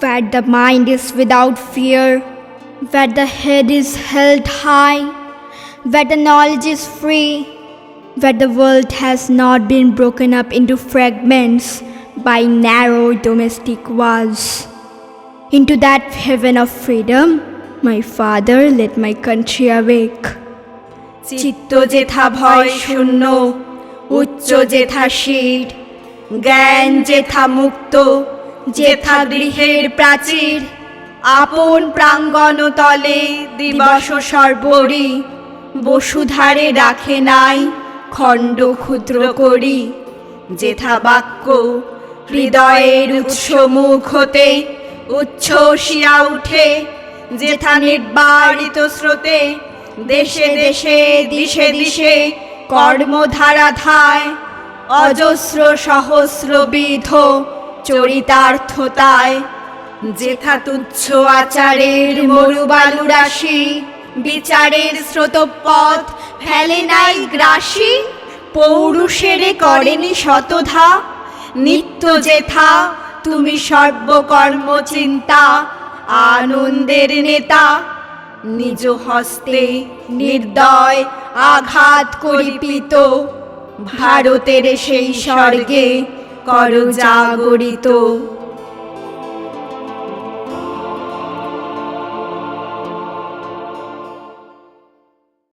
where the mind is without fear, where the head is held high, where the knowledge is free, where the world has not been broken up into fragments by narrow domestic walls. Into that heaven of freedom, my father led my country awake. চিত্ত যেথা ভয় শূন্য উচ্চ যেথা শির জ্ঞান যেথা মুক্ত যেথা গৃহের প্রাচীর, আপন প্রাঙ্গণ তলে দিবস সর্বরি, বসুধারে রাখে নাই খণ্ড ক্ষুদ্র করি। যেথা বাক্য হৃদয়ের উৎস মুখ হতে উচ্ছ্বসিয়া উঠে যেথা নির্বারিত স্রোতে, দেশে দেশে, দিশে দিশে কর্মধারা ধায় অজস্র সহস্র বিধ চরিতার্থতায়। যেথা তুচ্ছ আচারের মরুবালু রাশি বিচারের স্রোতপথ ফেলে নাই গ্রাসী, পৌরুষেরে করেনি শতধা। নিত্য যেথা, তুমি সর্বকর্ম চিন্তা, আনন্দের নেতা। নিজ হস্তে নির্দয় আঘাত করিপিত। ভারতের সেই স্বর্গে কর জাগরিত।